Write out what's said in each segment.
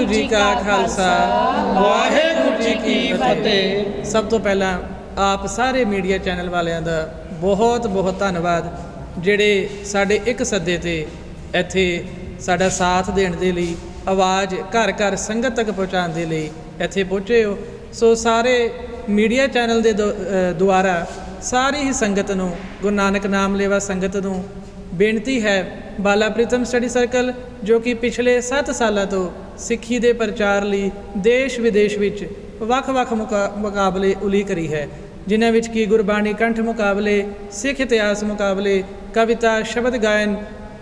ਵਾਹਿਗੁਰੂ ਜੀ ਕਾ ਖਾਲਸਾ। ਵਾਹਿਗੁਰੂ ਜੀ ਕੀ ਫਤਿਹ। ਸਭ ਤੋਂ ਪਹਿਲਾਂ ਆਪ ਸਾਰੇ ਮੀਡੀਆ ਚੈਨਲ ਵਾਲਿਆਂ ਦਾ ਬਹੁਤ ਬਹੁਤ ਧੰਨਵਾਦ, ਜਿਹੜੇ ਸਾਡੇ ਇੱਕ ਸੱਦੇ ਤੇ ਇੱਥੇ ਸਾਡਾ ਸਾਥ ਦੇਣ ਦੇ ਲਈ, ਆਵਾਜ਼ ਘਰ ਘਰ ਸੰਗਤ ਤੱਕ ਪਹੁੰਚਾਉਣ ਦੇ ਲਈ ਇੱਥੇ ਪਹੁੰਚੇ ਹੋ। ਸੋ ਸਾਰੇ ਮੀਡੀਆ ਚੈਨਲ ਦੇ ਦੁ- ਦੁਆਰਾ ਸਾਰੀ ਹੀ ਸੰਗਤ ਨੂੰ, ਗੁਰੂ ਨਾਨਕ ਨਾਮ ਲੇਵਾ ਸੰਗਤ ਨੂੰ ਬੇਨਤੀ ਹੈ, ਬਾਲਾ ਪ੍ਰੀਤਮ ਸਟੱਡੀ ਸਰਕਲ, ਜੋ ਕਿ ਪਿਛਲੇ 7 ਸਾਲਾਂ ਤੋਂ ਸਿੱਖੀ ਦੇ ਪ੍ਰਚਾਰ ਲਈ ਦੇਸ਼ ਵਿਦੇਸ਼ ਵਿੱਚ ਵੱਖ-ਵੱਖ ਮੁਕਾ- ਮੁਕਾਬਲੇ ਉਲੀਕ ਰਹੀ ਹੈ, ਜਿਨ੍ਹਾਂ ਵਿੱਚ ਕੀ ਗੁਰਬਾਣੀ ਕੰਠ ਮੁਕਾਬਲੇ, ਸਿੱਖ ਇਤਿਹਾਸ ਮੁਕਾਬਲੇ, ਕਵਿਤਾ, ਸ਼ਬਦ ਗਾਇਨ,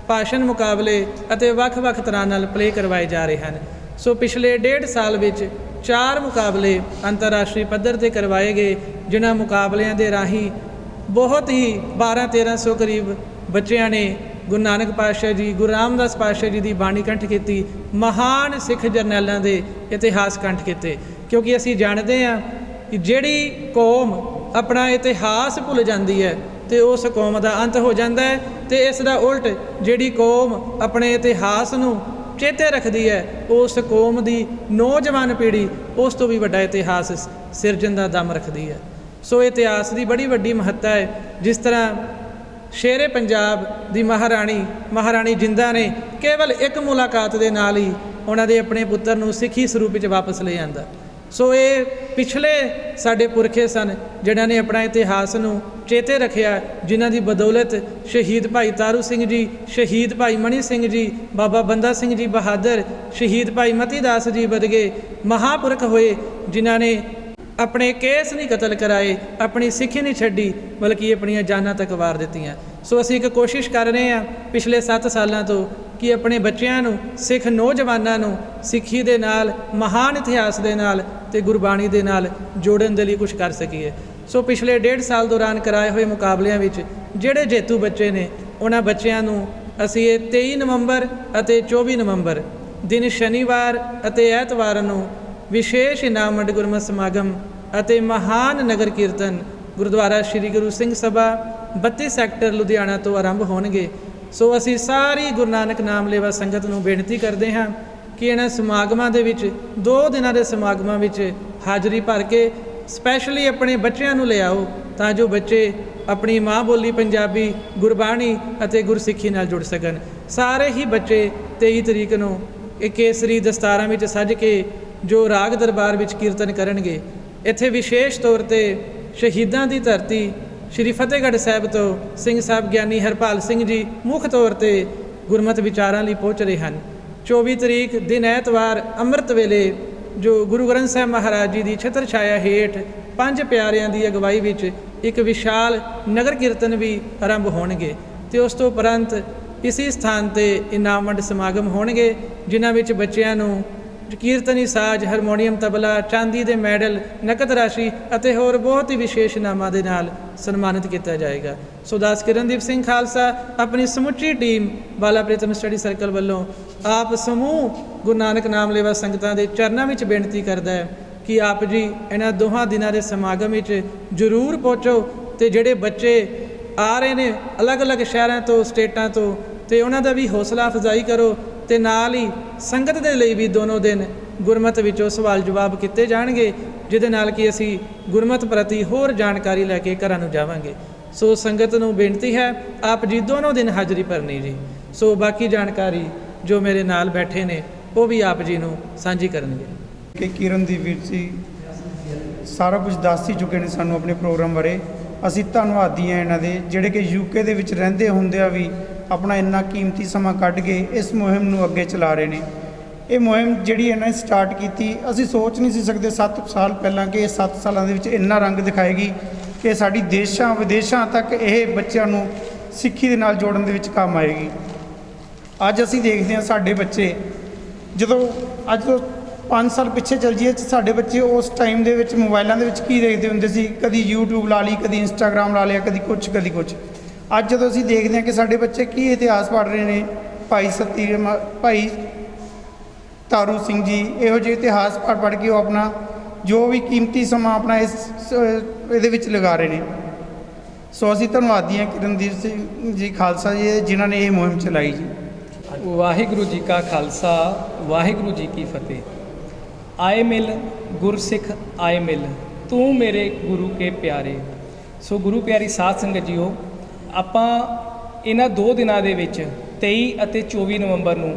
ਭਾਸ਼ਣ ਮੁਕਾਬਲੇ ਅਤੇ ਵੱਖ-ਵੱਖ ਤਰ੍ਹਾਂ ਨਾਲ ਪਲੇ ਕਰਵਾਏ ਜਾ ਰਹੇ ਹਨ। ਸੋ ਪਿਛਲੇ ਡੇਢ ਸਾਲ ਵਿੱਚ ਚਾਰ ਮੁਕਾਬਲੇ ਅੰਤਰਰਾਸ਼ਟਰੀ ਪੱਧਰ ਤੇ ਕਰਵਾਏ ਗਏ ਜਿਨ੍ਹਾਂ ਮੁਕਾਬਲਿਆਂ ਦੇ ਰਾਹੀਂ ਬਹੁਤ ਹੀ 12 1300 ਕਰੀਬ ਬੱਚਿਆਂ ਨੇ ਗੁਰੂ ਨਾਨਕ ਪਾਤਸ਼ਾਹ ਜੀ, ਗੁਰੂ ਰਾਮਦਾਸ ਪਾਤਸ਼ਾਹ ਜੀ ਦੀ ਬਾਣੀ ਕੰਠ ਕੀਤੀ, ਮਹਾਨ ਸਿੱਖ ਜਰਨੈਲਾਂ ਦੇ ਇਤਿਹਾਸ ਕੰਠ ਕੀਤੇ। ਕਿਉਂਕਿ ਅਸੀਂ ਜਾਣਦੇ ਹਾਂ ਕਿ ਜਿਹੜੀ ਕੌਮ ਆਪਣਾ ਇਤਿਹਾਸ ਭੁੱਲ ਜਾਂਦੀ ਹੈ ਤੇ ਉਸ ਕੌਮ ਦਾ ਅੰਤ ਹੋ ਜਾਂਦਾ ਹੈ ਤੇ ਇਸ ਦਾ ਉਲਟ ਜਿਹੜੀ ਕੌਮ ਆਪਣੇ ਇਤਿਹਾਸ ਨੂੰ ਚੇਤੇ ਰੱਖਦੀ ਹੈ, ਉਸ ਕੌਮ ਦੀ ਨੌਜਵਾਨ ਪੀੜ੍ਹੀ ਉਸ ਤੋਂ ਵੀ ਵੱਡਾ ਇਤਿਹਾਸ ਸਿਰਜਣ ਦਾ ਦਮ ਰੱਖਦੀ ਹੈ। ਸੋ ਇਤਿਹਾਸ ਦੀ ਬੜੀ ਵੱਡੀ ਮਹੱਤਤਾ ਹੈ, ਜਿਸ ਤਰ੍ਹਾਂ ਸ਼ੇਰੇ ਪੰਜਾਬ ਦੀ ਮਹਾਰਾਣੀ ਮਹਾਰਾਣੀ ਜਿੰਦਾ ਨੇ ਕੇਵਲ ਇੱਕ ਮੁਲਾਕਾਤ ਦੇ ਨਾਲ ਹੀ ਉਹਨਾਂ ਦੇ ਆਪਣੇ ਪੁੱਤਰ ਨੂੰ ਸਿੱਖੀ ਸਰੂਪ ਵਿੱਚ ਵਾਪਸ ਲੈ ਆਂਦਾ। ਸੋ ਇਹ ਪਿਛਲੇ ਸਾਡੇ ਪੁਰਖੇ ਸਨ, ਜਿਨ੍ਹਾਂ ਨੇ ਆਪਣਾ ਇਤਿਹਾਸ ਨੂੰ ਚੇਤੇ ਰੱਖਿਆ, ਜਿਨ੍ਹਾਂ ਦੀ ਬਦੌਲਤ ਸ਼ਹੀਦ ਭਾਈ ਤਾਰੂ ਸਿੰਘ ਜੀ, ਸ਼ਹੀਦ ਭਾਈ ਮਣੀ ਸਿੰਘ ਜੀ, ਬਾਬਾ ਬੰਦਾ ਸਿੰਘ ਜੀ ਬਹਾਦਰ, ਸ਼ਹੀਦ ਭਾਈ ਮਤੀ ਦਾਸ ਜੀ ਵਰਗੇ ਮਹਾਪੁਰਖ ਹੋਏ, ਜਿਨ੍ਹਾਂ ਨੇ ਆਪਣੇ ਕੇਸ ਨਹੀਂ ਕਤਲ ਕਰਾਏ, ਆਪਣੀ ਸਿੱਖੀ ਨਹੀਂ ਛੱਡੀ, ਬਲਕਿ ਆਪਣੀਆਂ ਜਾਨਾਂ ਤੱਕ ਵਾਰ ਦਿੱਤੀਆਂ। ਸੋ ਅਸੀਂ ਇੱਕ ਕੋਸ਼ਿਸ਼ ਕਰ ਰਹੇ ਹਾਂ ਪਿਛਲੇ 7 ਸਾਲਾਂ ਤੋਂ ਕਿ ਆਪਣੇ ਬੱਚਿਆਂ ਨੂੰ, ਸਿੱਖ ਨੌਜਵਾਨਾਂ ਨੂੰ ਸਿੱਖੀ ਦੇ ਨਾਲ, ਮਹਾਨ ਇਤਿਹਾਸ ਦੇ ਨਾਲ ਤੇ ਗੁਰਬਾਣੀ ਦੇ ਨਾਲ ਜੋੜਨ ਦੇ ਲਈ ਕੁਝ ਕਰ ਸਕੀਏ। ਸੋ ਪਿਛਲੇ ਡੇਢ ਸਾਲ ਦੌਰਾਨ ਕਰਾਏ ਹੋਏ ਮੁਕਾਬਲਿਆਂ ਵਿੱਚ ਜਿਹੜੇ ਜੇਤੂ ਬੱਚੇ ਨੇ, ਉਹਨਾਂ ਬੱਚਿਆਂ ਨੂੰ ਅਸੀਂ ਇਹ 23 ਨਵੰਬਰ ਅਤੇ 24 ਨਵੰਬਰ, ਦਿਨ ਸ਼ਨੀਵਾਰ ਅਤੇ ਐਤਵਾਰ ਨੂੰ ਵਿਸ਼ੇਸ਼ ਇਨਾਮ ਵੰਡ ਗੁਰਮਤਿ ਸਮਾਗਮ ਅਤੇ ਮਹਾਨ ਨਗਰ ਕੀਰਤਨ ਗੁਰਦੁਆਰਾ ਸ੍ਰੀ ਗੁਰੂ ਸਿੰਘ ਸਭਾ 32 ਸੈਕਟਰ ਲੁਧਿਆਣਾ ਤੋਂ ਆਰੰਭ ਹੋਣਗੇ। ਸੋ ਅਸੀਂ ਸਾਰੀ ਗੁਰੂ ਨਾਨਕ ਨਾਮ ਲੇਵਾ ਸੰਗਤ ਨੂੰ ਬੇਨਤੀ ਕਰਦੇ ਹਾਂ ਕਿ ਇਹਨਾਂ ਸਮਾਗਮਾਂ ਦੇ ਵਿੱਚ, ਦੋ ਦਿਨਾਂ ਦੇ ਸਮਾਗਮਾਂ ਵਿੱਚ ਹਾਜ਼ਰੀ ਭਰ ਕੇ ਸਪੈਸ਼ਲੀ ਆਪਣੇ ਬੱਚਿਆਂ ਨੂੰ ਲਿਆਓ ਤਾਂ ਜੋ ਬੱਚੇ ਆਪਣੀ ਮਾਂ ਬੋਲੀ ਪੰਜਾਬੀ, ਗੁਰਬਾਣੀ ਅਤੇ ਗੁਰਸਿੱਖੀ ਨਾਲ ਜੁੜ ਸਕਣ। ਸਾਰੇ ਹੀ ਬੱਚੇ 23 ਤਰੀਕ ਨੂੰ ਇਹ ਕੇਸਰੀ ਦਸਤਾਰਾਂ ਵਿੱਚ ਸੱਜ ਕੇ ਜੋ ਰਾਗ ਦਰਬਾਰ ਵਿੱਚ ਕੀਰਤਨ ਕਰਨਗੇ। ਇੱਥੇ ਵਿਸ਼ੇਸ਼ ਤੌਰ ਤੇ ਸ਼ਹੀਦਾਂ ਦੀ ਧਰਤੀ ਸ਼੍ਰੀ ਫਤਿਹਗੜ੍ਹ ਸਾਹਿਬ ਤੋਂ ਸਿੰਘ ਸਾਹਿਬ ਗਿਆਨੀ ਹਰਪਾਲ ਸਿੰਘ ਜੀ ਮੁੱਖ ਤੌਰ ਤੇ ਗੁਰਮਤਿ ਵਿਚਾਰਾਂ ਲਈ ਪਹੁੰਚ ਰਹੇ ਹਨ। 24 ਤਰੀਕ ਦਿਨ ਐਤਵਾਰ ਅੰਮ੍ਰਿਤ ਵੇਲੇ ਜੋ ਗੁਰੂ ਗ੍ਰੰਥ ਸਾਹਿਬ ਮਹਾਰਾਜ ਜੀ ਦੀ ਛਤਰ ਛਾਇਆ ਹੇਠ ਪੰਜ ਪਿਆਰਿਆਂ ਦੀ ਅਗਵਾਈ ਵਿੱਚ ਇੱਕ ਵਿਸ਼ਾਲ ਨਗਰ ਕੀਰਤਨ ਵੀ ਆਰੰਭ ਹੋਣਗੇ ਤੇ ਉਸ ਤੋਂ ਉਪਰੰਤ ਇਸੇ ਸਥਾਨ ਤੇ ਇਨਾਮ ਵੰਡ ਸਮਾਗਮ ਹੋਣਗੇ, ਜਿਨ੍ਹਾਂ ਵਿੱਚ ਬੱਚਿਆਂ ਨੂੰ ਕੀਰਤਨੀ ਸਾਜ਼, ਹਾਰਮੋਨੀਅਮ ਤਬਲਾ, ਚਾਂਦੀ ਦੇ ਮੈਡਲ, ਨਕਦ ਰਾਸ਼ੀ ਅਤੇ ਹੋਰ ਬਹੁਤ ਹੀ ਵਿਸ਼ੇਸ਼ ਨਾਮਾਂ ਦੇ ਨਾਲ ਸਨਮਾਨਿਤ ਕੀਤਾ ਜਾਏਗਾ। ਸੋ ਦਾਸ ਕਿਰਨਦੀਪ ਸਿੰਘ ਖਾਲਸਾ, ਆਪਣੀ ਸਮੁੱਚੀ ਟੀਮ ਬਾਲਾ ਪ੍ਰੀਤਮ ਸਟੱਡੀ ਸਰਕਲ ਵੱਲੋਂ ਆਪ ਸਮੂਹ ਗੁਰੂ ਨਾਨਕ ਨਾਮ ਲੇਵਾ ਸੰਗਤਾਂ ਦੇ ਚਰਨਾਂ ਵਿੱਚ ਬੇਨਤੀ ਕਰਦਾ ਹੈ ਕਿ ਆਪ ਜੀ ਇਹਨਾਂ ਦੋਹਾਂ ਦਿਨਾਂ ਦੇ ਸਮਾਗਮ ਵਿੱਚ ਜ਼ਰੂਰ ਪਹੁੰਚੋ ਤੇ ਜਿਹੜੇ ਬੱਚੇ ਆ ਰਹੇ ਨੇ ਅਲੱਗ-ਅਲੱਗ ਸ਼ਹਿਰਾਂ ਤੋਂ, ਸਟੇਟਾਂ ਤੋਂ, ਤੇ ਉਹਨਾਂ ਦਾ ਵੀ ਹੌਸਲਾ ਅਫਜ਼ਾਈ ਕਰੋ ਤੇ ਨਾਲ ਹੀ ਸੰਗਤ ਦੇ ਲਈ ਵੀ ਦੋਨੋਂ ਦਿਨ ਗੁਰਮਤ ਵਿੱਚੋਂ ਸਵਾਲ ਜਵਾਬ ਕੀਤੇ ਜਾਣਗੇ, ਜਿਹਦੇ ਨਾਲ ਕਿ ਅਸੀਂ ਗੁਰਮਤ ਪ੍ਰਤੀ ਹੋਰ ਜਾਣਕਾਰੀ ਲੈ ਕੇ ਘਰਾਂ ਨੂੰ ਜਾਵਾਂਗੇ। ਸੋ ਸੰਗਤ ਨੂੰ ਬੇਨਤੀ ਹੈ, ਆਪ ਜੀ ਦੋਨੋਂ ਦਿਨ ਹਾਜ਼ਰੀ ਭਰਨੀ ਜੀ। ਸੋ ਬਾਕੀ ਜਾਣਕਾਰੀ ਜੋ ਮੇਰੇ ਨਾਲ ਬੈਠੇ ਨੇ, ਉਹ ਵੀ ਆਪ ਜੀ ਨੂੰ ਸਾਂਝੀ ਕਰਨਗੇ। ਕਿ ਕਿਰਨਦੀਪ ਵੀਰ ਜੀ, ਸਾਰਾ ਕੁਝ ਦੱਸ ਹੀ ਚੁੱਕੇ ਨੇ ਸਾਨੂੰ ਆਪਣੇ ਪ੍ਰੋਗਰਾਮ ਬਾਰੇ। ਅਸੀਂ ਧੰਨਵਾਦੀ ਹਾਂ ਇਹਨਾਂ ਦੇ, ਜਿਹੜੇ ਕਿ ਯੂਕੇ ਦੇ ਵਿੱਚ ਰਹਿੰਦੇ ਹੁੰਦਿਆਂ ਵੀ ਆਪਣਾ ਇੰਨਾ ਕੀਮਤੀ ਸਮਾਂ ਕੱਢ ਕੇ ਇਸ ਮੁਹਿੰਮ ਨੂੰ ਅੱਗੇ ਚਲਾ ਰਹੇ ਨੇ। ਇਹ ਮੁਹਿੰਮ ਜਿਹੜੀ ਇਹਨਾਂ ਨੇ ਸਟਾਰਟ ਕੀਤੀ, ਅਸੀਂ ਸੋਚ ਨਹੀਂ ਸੀ ਸਕਦੇ 7 ਸਾਲ ਪਹਿਲਾਂ ਕਿ ਇਹ 7 ਸਾਲਾਂ ਦੇ ਵਿੱਚ ਇੰਨਾ ਰੰਗ ਦਿਖਾਏਗੀ ਕਿ ਸਾਡੀ ਦੇਸ਼ਾਂ ਵਿਦੇਸ਼ਾਂ ਤੱਕ ਇਹ ਬੱਚਿਆਂ ਨੂੰ ਸਿੱਖੀ ਦੇ ਨਾਲ ਜੋੜਨ ਦੇ ਵਿੱਚ ਕੰਮ ਆਏਗੀ। ਅੱਜ ਅਸੀਂ ਦੇਖਦੇ ਹਾਂ ਸਾਡੇ ਬੱਚੇ, ਜਦੋਂ ਅੱਜ ਤੋਂ 5 ਸਾਲ ਪਿੱਛੇ ਚੱਲ ਜਾਈਏ ਸਾਡੇ ਬੱਚੇ ਉਸ ਟਾਈਮ ਦੇ ਵਿੱਚ ਮੋਬਾਈਲਾਂ ਦੇ ਵਿੱਚ ਕੀ ਦੇਖਦੇ ਹੁੰਦੇ ਸੀ? ਕਦੀ YouTube ਲਾ ਲਈ, ਕਦੀ Instagram ਲਾ ਲਿਆ, ਕਦੀ ਕੁਝ ਕਦੀ ਕੁਝ ਅੱਜ ਜਦੋਂ ਅਸੀਂ ਦੇਖਦੇ ਹਾਂ ਕਿ ਸਾਡੇ ਬੱਚੇ ਕੀ ਇਤਿਹਾਸ ਪੜ੍ਹ ਰਹੇ ਨੇ, ਭਾਈ ਸਤੀ ਭਾਈ ਤਾਰੂ ਸਿੰਘ ਜੀ, ਇਹੋ ਜਿਹੇ ਇਤਿਹਾਸ ਪੜ੍ਹ ਪੜ੍ਹ ਕੇ ਉਹ ਆਪਣਾ ਜੋ ਵੀ ਕੀਮਤੀ ਸਮਾਂ ਆਪਣਾ ਇਸ ਇਹਦੇ ਵਿੱਚ ਲਗਾ ਰਹੇ ਨੇ। ਸੋ ਅਸੀਂ ਧੰਨਵਾਦੀ ਹਾਂ ਕਿਰਨਦੀਪ ਸਿੰਘ ਜੀ ਖਾਲਸਾ ਜੀ, ਜਿਨ੍ਹਾਂ ਨੇ ਇਹ ਮੁਹਿੰਮ ਚਲਾਈ ਜੀ। ਵਾਹਿਗੁਰੂ ਜੀ ਕਾ ਖਾਲਸਾ, ਵਾਹਿਗੁਰੂ ਜੀ ਕੀ ਫਤਿਹ। ਆਏ ਮਿਲ, ਗੁਰਸਿੱਖ ਆਏ ਮਿਲ, ਤੂੰ ਮੇਰੇ ਗੁਰੂ ਕੇ ਪਿਆਰੇ। ਸੋ ਗੁਰੂ ਪਿਆਰੀ ਸਾਧ ਸੰਗਤ ਜੀਓ ਆਪਾਂ ਇਹਨਾਂ ਦੋ ਦਿਨਾਂ ਦੇ ਵਿੱਚ 23 ਅਤੇ 24 ਨਵੰਬਰ ਨੂੰ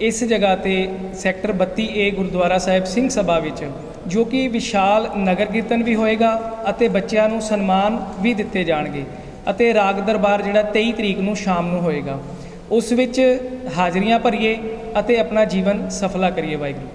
ਇਸ ਜਗ੍ਹਾ ਤੇ ਸੈਕਟਰ 32 ਏ ਗੁਰਦੁਆਰਾ ਸਾਹਿਬ ਸਿੰਘ ਸਭਾ ਵਿੱਚ, ਜੋ ਕਿ ਵਿਸ਼ਾਲ ਨਗਰ ਕੀਰਤਨ ਵੀ ਹੋਏਗਾ ਅਤੇ ਬੱਚਿਆਂ ਨੂੰ ਸਨਮਾਨ ਵੀ ਦਿੱਤੇ ਜਾਣਗੇ ਅਤੇ ਰਾਗ ਦਰਬਾਰ ਜਿਹੜਾ 23 ਤਰੀਕ ਨੂੰ ਸ਼ਾਮ ਨੂੰ ਹੋਏਗਾ, ਉਸ ਵਿੱਚ ਹਾਜ਼ਰੀਆਂ ਭਰੀਏ ਅਤੇ ਆਪਣਾ ਜੀਵਨ ਸਫਲਾ ਕਰੀਏ ਵਾਹਿਗੁਰੂ।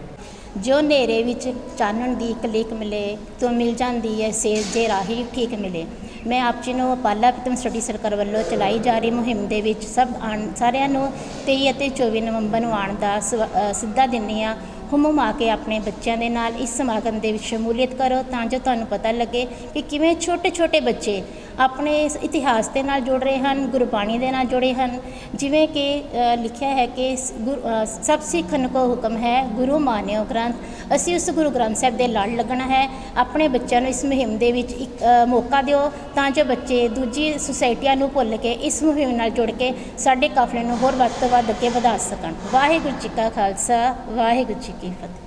ਜੋ ਹਨੇਰੇ ਵਿੱਚ ਚਾਨਣ ਦੀ ਕਲੀਕ ਮਿਲੇ, ਤੋ ਮਿਲ ਜਾਂਦੀ ਹੈ, ਸੇਜ ਦੇ ਰਾਹੀ ਠੀਕ ਮਿਲੇ। ਮੈਂ ਆਪ ਜੀ ਨੂੰ ਅਪਾਲਾ ਪਿਤਮ ਸਟੱਡੀ ਸਰਕਲ ਵੱਲੋਂ ਚਲਾਈ ਜਾ ਰਹੀ ਮੁਹਿੰਮ ਦੇ ਵਿੱਚ ਸਭ ਆਉਣ ਸਾਰਿਆਂ ਨੂੰ 23 ਅਤੇ 24 ਨਵੰਬਰ ਨੂੰ ਆਉਣ ਦਾ ਸਵ- ਸਿੱਧਾ ਦਿੰਦੀ ਹਾਂ ਹੁਮਮ ਆ ਕੇ ਆਪਣੇ ਬੱਚਿਆਂ ਦੇ ਨਾਲ ਇਸ ਸਮਾਗਮ ਦੇ ਵਿੱਚ ਸ਼ਮੂਲੀਅਤ ਕਰੋ ਤਾਂ ਜੋ ਤੁਹਾਨੂੰ ਪਤਾ ਲੱਗੇ ਕਿ ਕਿਵੇਂ ਛੋਟੇ ਛੋਟੇ ਬੱਚੇ ਆਪਣੇ ਇਸ ਇਤਿਹਾਸ ਦੇ ਨਾਲ ਜੁੜ ਰਹੇ ਹਨ, ਗੁਰਬਾਣੀ ਦੇ ਨਾਲ ਜੁੜੇ ਹਨ। ਜਿਵੇਂ ਕਿ ਲਿਖਿਆ ਹੈ ਕਿ ਗੁਰ- ਸਭ ਸਿੱਖਨ ਕੋ ਹੁਕਮ ਹੈ, ਗੁਰੂ ਮਾਨਿਓ ਗ੍ਰੰਥ। ਅਸੀਂ ਉਸ ਗੁਰੂ ਗ੍ਰੰਥ ਸਾਹਿਬ ਦੇ ਲੜ ਲੱਗਣਾ ਹੈ। ਆਪਣੇ ਬੱਚਿਆਂ ਨੂੰ ਇਸ ਮੁਹਿੰਮ ਦੇ ਵਿੱਚ ਇੱਕ ਮੌਕਾ ਦਿਓ ਤਾਂ ਜੋ ਬੱਚੇ ਦੂਜੀ ਸੁਸਾਇਟੀਆਂ ਨੂੰ ਭੁੱਲ ਕੇ ਇਸ ਮੁਹਿੰਮ ਨਾਲ ਜੁੜ ਕੇ ਸਾਡੇ ਕਾਫਲੇ ਨੂੰ ਹੋਰ ਵੱਧ ਤੋਂ ਵੱਧ ਅੱਗੇ ਵਧਾ ਸਕਣ। ਵਾਹਿਗੁਰੂ ਜੀ ਕਾ ਖਾਲਸਾ, ਵਾਹਿਗੁਰੂ ਜੀ ਕੀ ਫਤਿਹ।